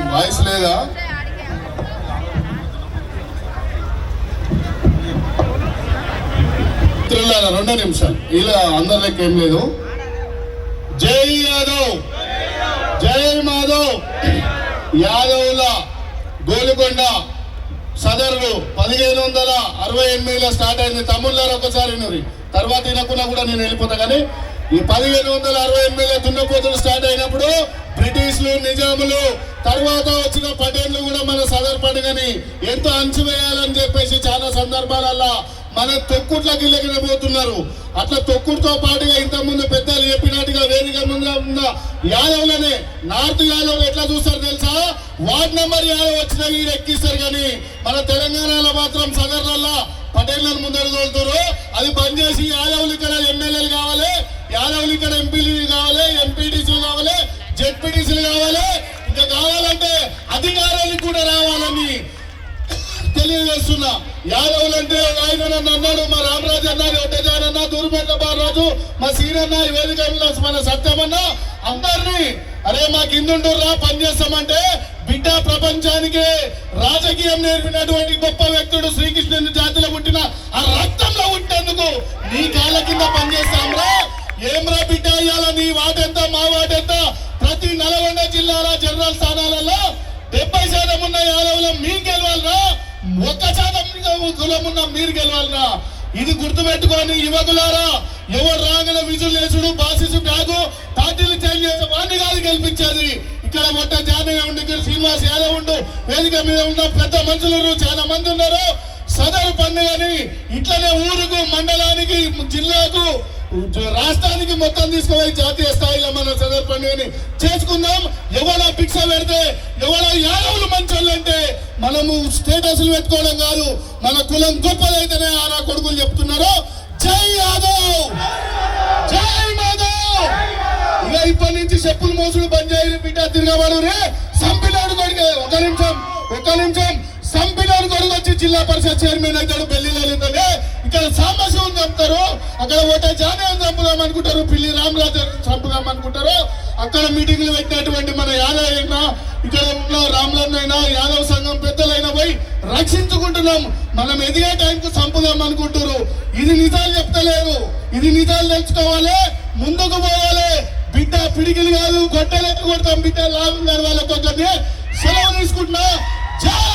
Voice లేదా? మిత్రులారా రెండో నిమిషాలు ఇలా అందరికి ఏం లేదు. జై యాదవ్. జై మాధవ్. యాదవుల గోలుకొండ సదరులు పదిహేను వందల అరవై ఎనిమిదిలో స్టార్ట్ అయింది. తమ్ముళ్ళారు ఒకసారి వినురి తర్వాత వినకుండా కూడా నేను వెళ్ళిపోతా కానీ ఈ పదిహేను వందల అరవై ఎనిమిదిలో దున్నపోతులు స్టార్ట్ అయినప్పుడు బ్రిటిష్లు నిజాములు తర్వాత వచ్చిన పటేళ్ళు కూడా మన సదర్ పండుగని ఎంతో అంచువేయాలని చెప్పేసి చాలా సందర్భాలల్లో మన తొక్కుట్లకి పోతున్నారు. అట్లా తొక్కుడుతో పాటుగా ఇంతకుముందు పెద్దలు చెప్పినట్టుగా వేదిక ముందు యాదవ్లనే యాదవులనే నార్త్ యాదవ్ ఎట్లా చూస్తారు తెలుసా? వార్డ్ నెంబర్ యాదవ్ వచ్చిన వీరు ఎక్కిస్తారు కానీ మన తెలంగాణలో మాత్రం సగర్లల్లా పటేళ్ళను ముందర తోలుతారు. అది బంద్ చేసి యాదవులు ఇక్కడ యాదవులు అంటే ఆయన నన్ను అన్నాడు? మా రామరాజు అన్నారు ఒడ్డజానన్న దూరుమెట్ల బాలరాజు మా సీనన్న ఈ వేదిక మన సత్యమన్న అందరినీ అరే మా కిందుంటుర్రా పనిచేస్తామంటే బిడ్డ ప్రపంచానికి రాజకీయం నేర్పినటువంటి గొప్ప వ్యక్తుడు శ్రీకృష్ణుని జాతిలో పుట్టిన ఆ రక్తంలో ఉంటేందుకు నీ కాళ్ళ కింద పనిచేస్తాంరా ఏమ్రా బిడ్డ అయ్యాల నీ వాటెంత మా వాటెంత? ప్రతి నల్గొండ జిల్లాల జనరల్ స్థానాలలో డెబ్బై శాతం ఉన్న యాదవులు మీరు గెలవాలరా? ఒక శాతం కులమున్న మీరు గెలవాలరా? ఇది గుర్తుపెట్టుకోని యువకులారా ఎవరు రాగల విజులు లేచుడు బాసిసు బ్యాగు పార్టీలు చేంజ్ చేసే వాడిని కాదు గెలిపించేది. ఇక్కడ మొట్ట జానయ్య ఉండి శ్రీనివాస్ యాదవ్ ఉండు వేదిక మీద ఉన్న పెద్ద మనుషులు చాలా మంది ఉన్నారు. సదరు పండుగని ఇట్లనే ఊరుకు మండలానికి జిల్లాకు రాష్ట్రానికి మొత్తం తీసుకుపోయి జాతీయ స్థాయిలో మన సదరు పండుగని చేసుకుందాం. భిక్ష పెడితే ఎవరో యాదవులు మంచోళ్ళు అంటే మనము స్టేటస్లు పెట్టుకోవడం కాదు మన కులం గొప్పదైతేనే ఆ కొడుకులు చెప్తున్నారు జై యాదవ్! జై మాధవ్! ఇక ఇప్పటి నుంచి చెప్పులు మోసుడు బంద్ చేయాలి బిడ్డ తిరగబడు రే. సంపినాడు కొడుకు ఒక నిమిషం ఒక నిమిషం. సంపినాడు కొడుకు జిల్లా పరిషత్ చైర్మన్ అవుతాడు లేదంటే ఇక్కడ సాంబశివం చంపుతారు. అక్కడ ఒకటే జానయం చంపుదాం అనుకుంటారు. పిల్లి రామరాజు చంపుదాం అనుకుంటారు. అక్కడ మీటింగ్లు పెట్టినటువంటి మన యాదవ్ అయినా ఇక్కడ ఉన్న రామలన్నైనా యాదవ్ సంఘం పెద్దలైనా పోయి రక్షించుకుంటున్నాం. మనం ఎదిగే టైంకు చంపుదాం అనుకుంటారు. ఇది నిజాలు చెప్తలేరు. ఇది నిజాలు తెలుసుకోవాలి. ముందుకు పోవాలి. బిడ్డ పిడికిలు కాదు గొట్టెలెత్తి కొడతాం బిడ్డ లాభం గారి కొంచెం సెలవు తీసుకుంటున్నా. జై!